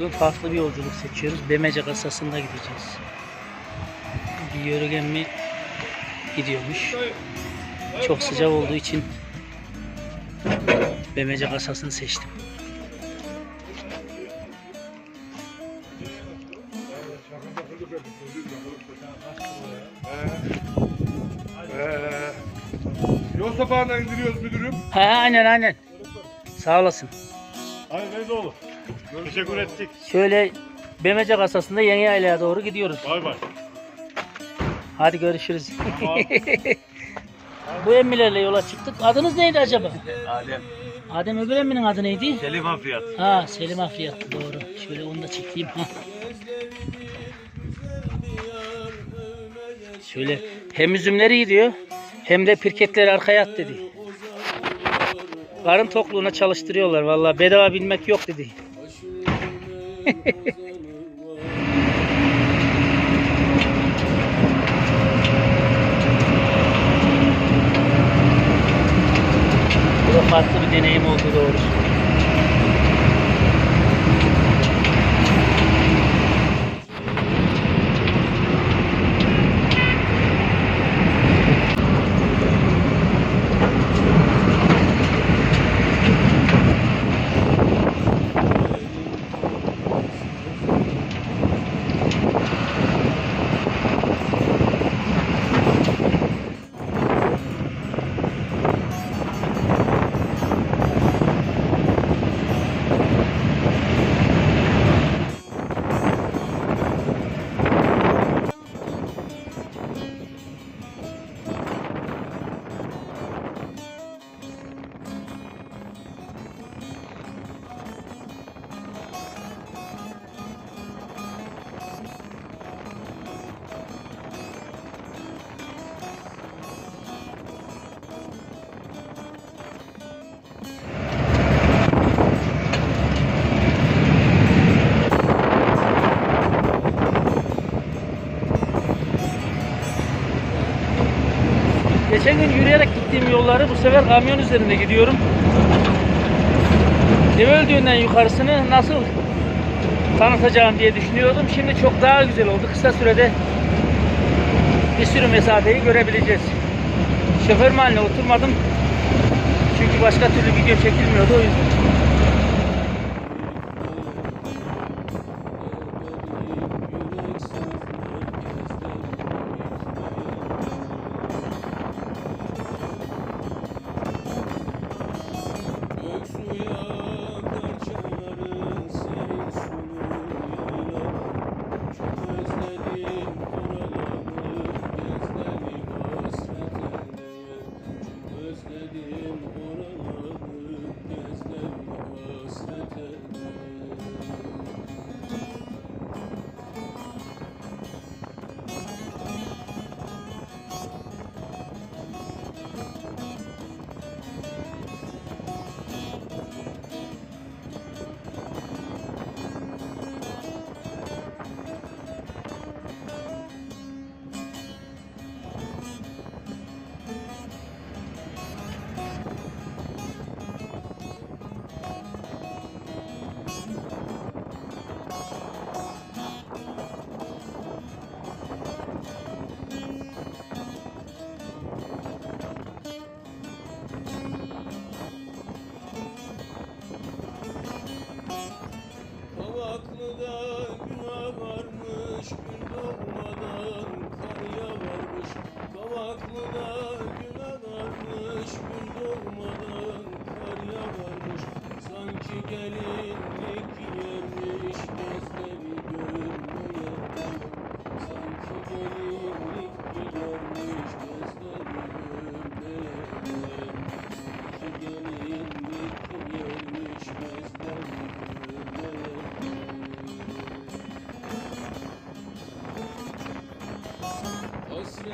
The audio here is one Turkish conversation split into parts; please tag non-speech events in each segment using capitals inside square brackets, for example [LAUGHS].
Bugün farklı bir yolculuk seçiyoruz. Bemece kasasında gideceğiz. Bir yörügen mi gidiyormuş. Çok sıcak olduğu için Bemece kasasını seçtim. Yol sapağından indiriyoruz müdürüm. Ha aynen aynen. Sağ olasın. Teşekkür ettik. Şöyle Bemece kasasında yeni yaylaya doğru gidiyoruz. Bay bay. Hadi görüşürüz. [LAUGHS] Bu emmilerle yola çıktık. Adınız neydi acaba? Adem. Adem öbür emminin adı neydi? Selim Afiyat. Ha Selim Afiyat doğru. Şöyle onu da çekeyim. Ha. [LAUGHS] Şöyle hem üzümleri gidiyor hem de pirketleri arkaya at dedi. Karın tokluğuna çalıştırıyorlar vallahi bedava binmek yok dedi. Bu da farklı bir deneyim oldu doğrusu. Geçen gün yürüyerek gittiğim yolları bu sefer kamyon üzerinde gidiyorum. Deve öldüğünden yukarısını nasıl tanıtacağım diye düşünüyordum. Şimdi çok daha güzel oldu. Kısa sürede bir sürü mesafeyi görebileceğiz. Şoför haline oturmadım. Çünkü başka türlü video çekilmiyordu o yüzden.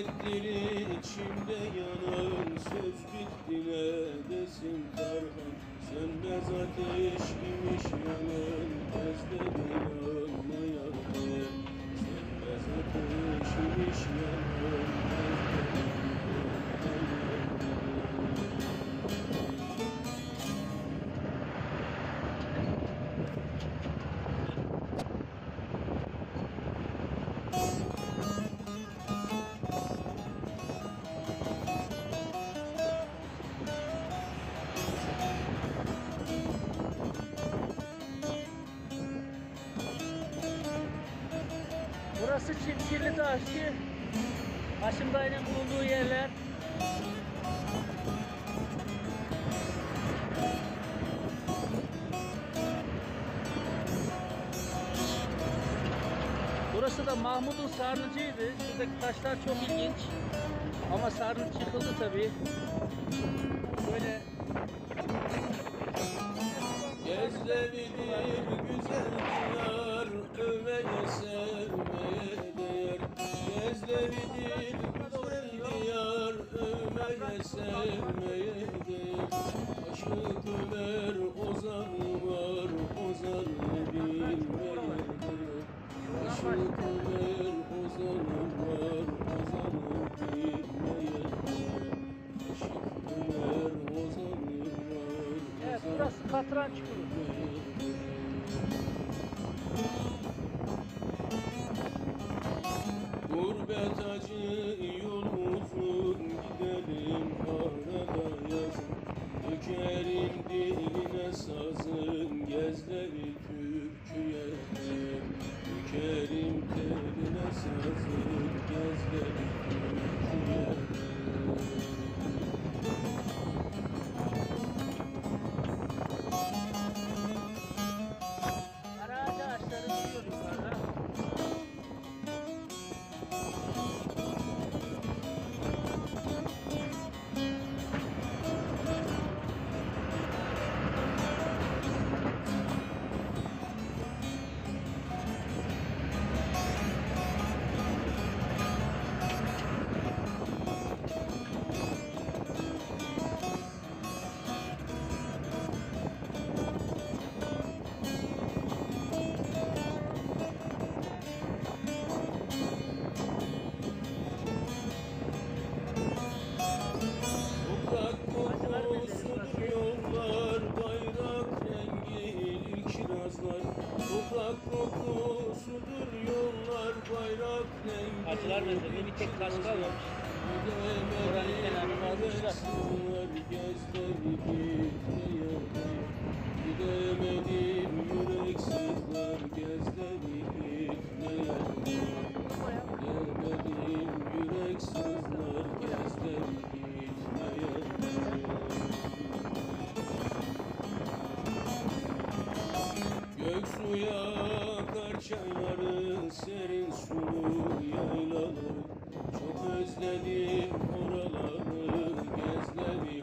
Hasret dili içimde yanan Söz bitti ne desin Tarhan Sönmez ateş imiş yanan Burası Çimşirli Taşçı. Haşim bulunduğu yerler. Burası da Mahmut'un sarnıcıydı. Şuradaki taşlar çok ilginç. Ama sarnıç yıkıldı tabii. Böyle Gezlevidir güzel diyar Göz gözleri bir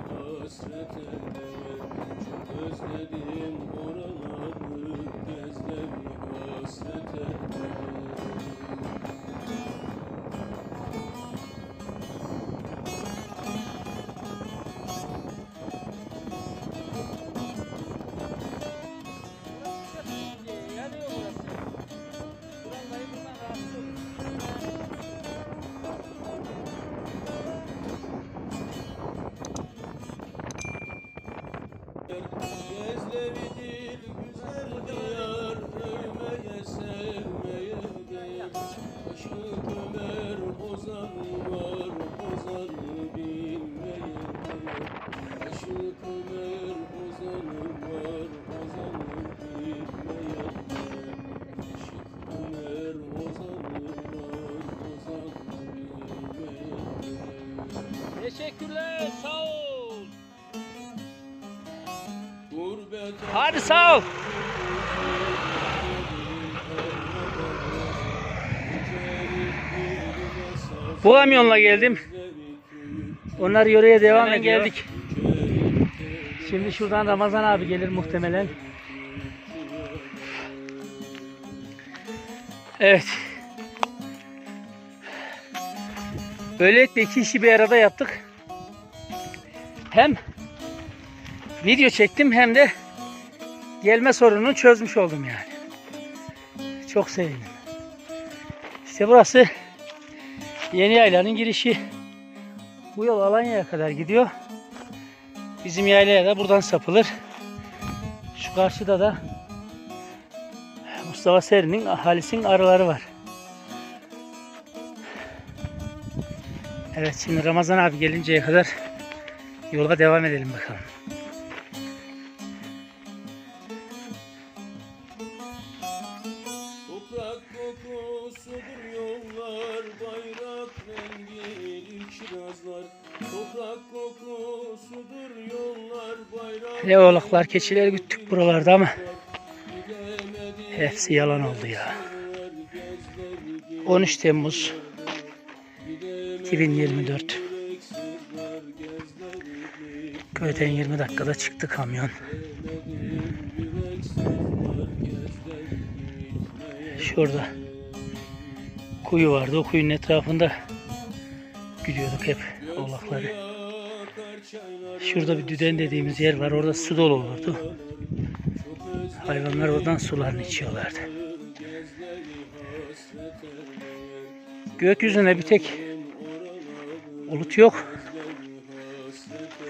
gezleri hasret Aşık Ömer Ozan var Ozan bilmeye değer Aşık Ömer Ozan var Ozan bilmeye değer Teşekkürler, sağ ol. Hadi sağ ol. Bu kamyonla geldim. Onlar yöreye devam ediyor. geldik. Şimdi şuradan Ramazan abi gelir muhtemelen. Evet. Böylelikle iki işi bir arada yaptık. Hem video çektim hem de gelme sorununu çözmüş oldum yani. Çok sevindim. İşte burası Yeni Yayla'nın girişi. Bu yol Alanya'ya kadar gidiyor. Bizim yaylaya da buradan sapılır. Şu karşıda da Mustafa Seri'nin ahalisinin arıları var. Evet şimdi Ramazan abi gelinceye kadar yola devam edelim bakalım. Ne oğlaklar, keçiler güttük buralarda ama hepsi yalan oldu ya. 13 Temmuz 2024 Köyden 20 dakikada çıktı kamyon. Şurada kuyu vardı. O kuyunun etrafında gidiyorduk hep oğlakları. Şurada bir düden dediğimiz yer var. Orada su dolu olurdu. Hayvanlar oradan sularını içiyorlardı. Gökyüzüne bir tek bulut yok.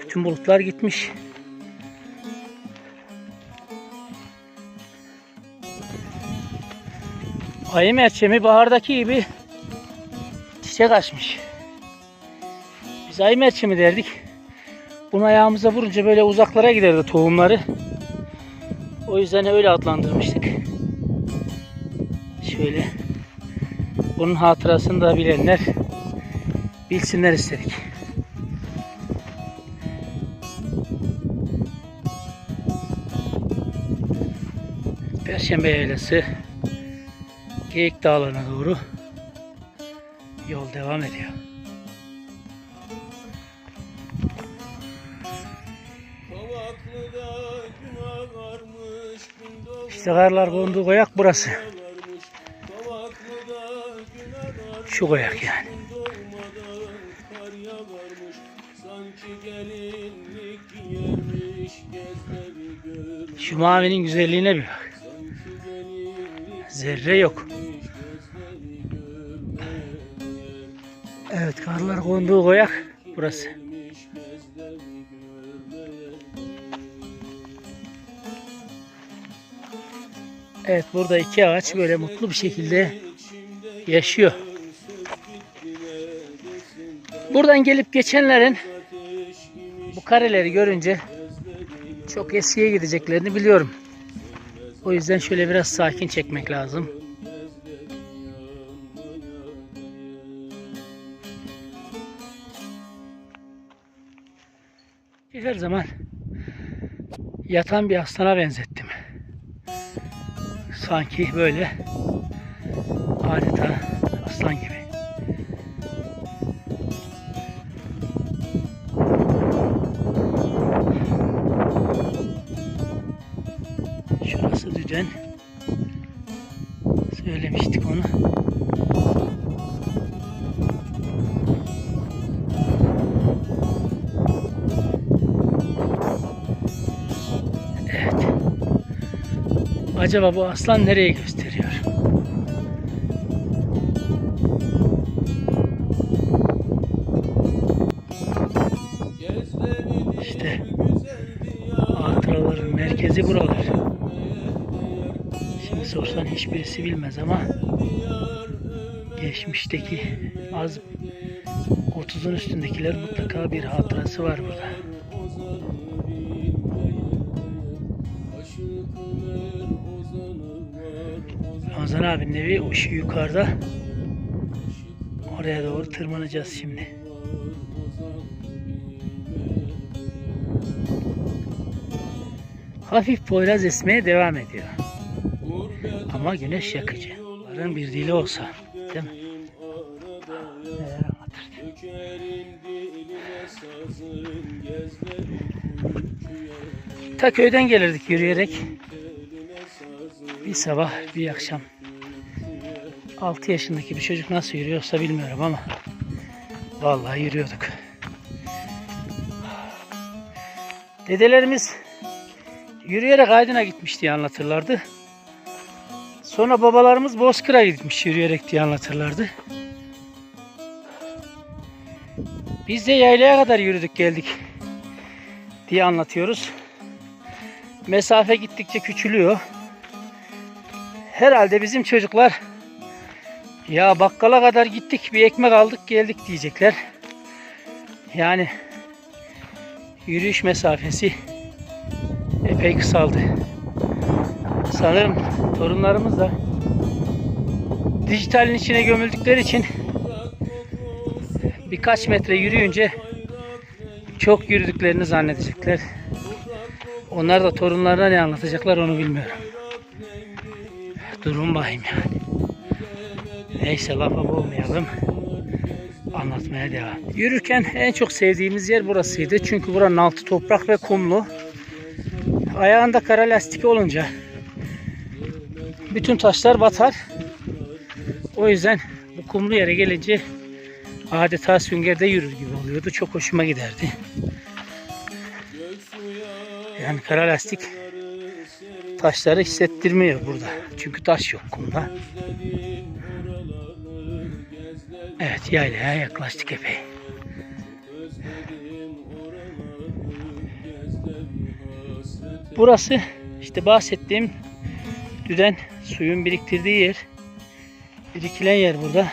Bütün bulutlar gitmiş. Ayı merçemi bahardaki gibi çiçek açmış. Biz ayı merçemi derdik. Bunu ayağımıza vurunca böyle uzaklara giderdi tohumları. O yüzden öyle adlandırmıştık. Şöyle. Bunun hatırasını da bilenler bilsinler istedik. Perşembe yaylası Geyik Dağları'na doğru yol devam ediyor. Gün doğmuş İşte karlar konduğu koyak burası. Şu koyak yani. Şu mavinin güzelliğine bir bak. Zerre yok. Evet karlar konduğu koyak burası. Evet burada iki ağaç böyle mutlu bir şekilde yaşıyor. Buradan gelip geçenlerin bu kareleri görünce çok eskiye gideceklerini biliyorum. O yüzden şöyle biraz sakin çekmek lazım. Her zaman yatan bir aslana benzettim. Sanki böyle adeta Acaba bu aslan nereye gösteriyor? İşte hatıraların merkezi buralar. Şimdi sorsan hiçbirisi bilmez ama geçmişteki az 30'un üstündekiler mutlaka bir hatırası var burada. Ramazan abinin evi o şu yukarıda. Oraya doğru tırmanacağız şimdi. Hafif poyraz esmeye devam ediyor. Ama güneş yakıcı. Onların bir dili olsa. Değil mi? Ta köyden gelirdik yürüyerek. Bir sabah bir akşam. 6 yaşındaki bir çocuk nasıl yürüyorsa bilmiyorum ama vallahi yürüyorduk. Dedelerimiz yürüyerek Aydın'a gitmiş diye anlatırlardı. Sonra babalarımız Bozkır'a gitmiş yürüyerek diye anlatırlardı. Biz de yaylaya kadar yürüdük geldik diye anlatıyoruz. Mesafe gittikçe küçülüyor. Herhalde bizim çocuklar ya bakkala kadar gittik bir ekmek aldık geldik diyecekler. Yani yürüyüş mesafesi epey kısaldı. Sanırım torunlarımız da dijitalin içine gömüldükleri için birkaç metre yürüyünce çok yürüdüklerini zannedecekler. Onlar da torunlarına ne anlatacaklar onu bilmiyorum. Durun bakayım yani. Neyse lafa boğmayalım. Anlatmaya devam. Yürürken en çok sevdiğimiz yer burasıydı. Çünkü buranın altı toprak ve kumlu. Ayağında kara lastik olunca bütün taşlar batar. O yüzden bu kumlu yere gelince adeta süngerde yürür gibi oluyordu. Çok hoşuma giderdi. Yani kara lastik taşları hissettirmiyor burada. Çünkü taş yok kumda. Yaylaya yaklaştık epey. Burası işte bahsettiğim düden suyun biriktirdiği yer. Birikilen yer burada.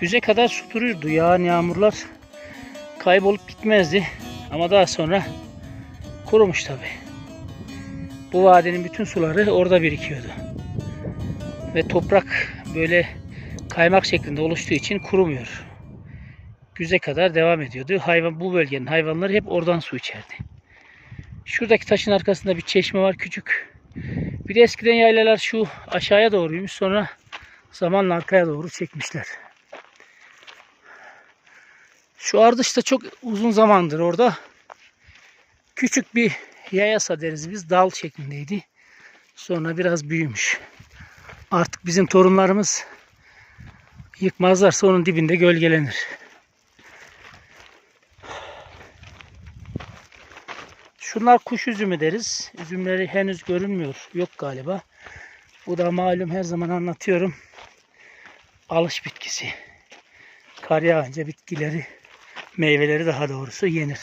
Güze kadar su dururdu. Yağan yağmurlar kaybolup gitmezdi. Ama daha sonra kurumuş tabi. Bu vadinin bütün suları orada birikiyordu. Ve toprak böyle kaymak şeklinde oluştuğu için kurumuyor. Güze kadar devam ediyordu. Hayvan bu bölgenin hayvanları hep oradan su içerdi. Şuradaki taşın arkasında bir çeşme var küçük. Bir de eskiden yaylalar şu aşağıya doğruymuş. Sonra zamanla arkaya doğru çekmişler. Şu ardış da çok uzun zamandır orada. Küçük bir yayasa deriz biz. Dal şeklindeydi. Sonra biraz büyümüş. Artık bizim torunlarımız yıkmazlarsa onun dibinde gölgelenir. Şunlar kuş üzümü deriz. Üzümleri henüz görünmüyor. Yok galiba. Bu da malum her zaman anlatıyorum. Alış bitkisi. Kar yağınca bitkileri, meyveleri daha doğrusu yenir.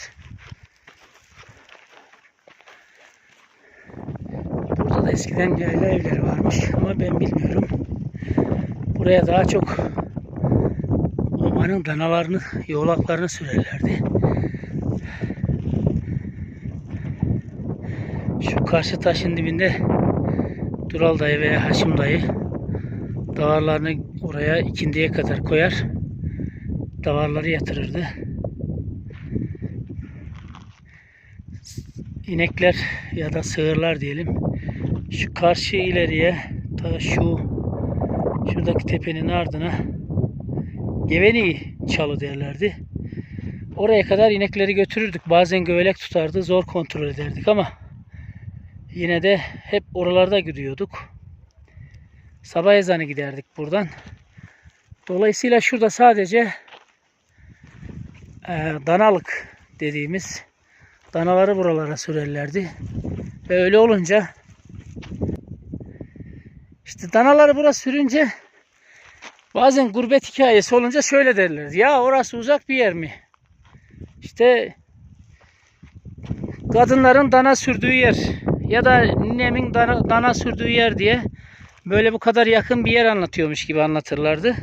Burada da eskiden yayla evleri varmış ama ben bilmiyorum. Buraya daha çok omanın danalarını, yoğlaklarını sürerlerdi. Şu karşı taşın dibinde Dural dayı veya Haşim dayı davarlarını oraya ikindiye kadar koyar. Davarları yatırırdı. İnekler ya da sığırlar diyelim. Şu karşı ileriye ta şu şuradaki tepenin ardına Geveni çalı derlerdi. Oraya kadar inekleri götürürdük. Bazen gövelek tutardı. Zor kontrol ederdik ama Yine de hep oralarda gidiyorduk. Sabah ezanı giderdik buradan. Dolayısıyla şurada sadece e, danalık dediğimiz danaları buralara sürerlerdi. Ve öyle olunca işte danaları buraya sürünce bazen gurbet hikayesi olunca şöyle derler. Ya orası uzak bir yer mi? İşte kadınların dana sürdüğü yer ya da ninemin dana, dana sürdüğü yer diye böyle bu kadar yakın bir yer anlatıyormuş gibi anlatırlardı.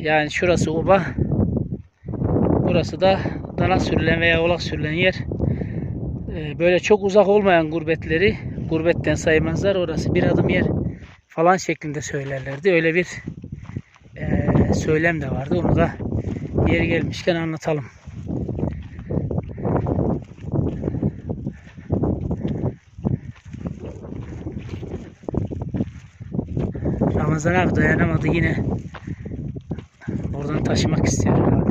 Yani şurası oba. Burası da dana sürülen veya oğlak sürülen yer. Ee, Böyle çok uzak olmayan gurbetleri gurbetten saymazlar. Orası bir adım yer falan şeklinde söylerlerdi. Öyle bir söylem de vardı. Onu da yeri gelmişken anlatalım. Ramazan abi dayanamadı yine. Buradan taşımak istiyor.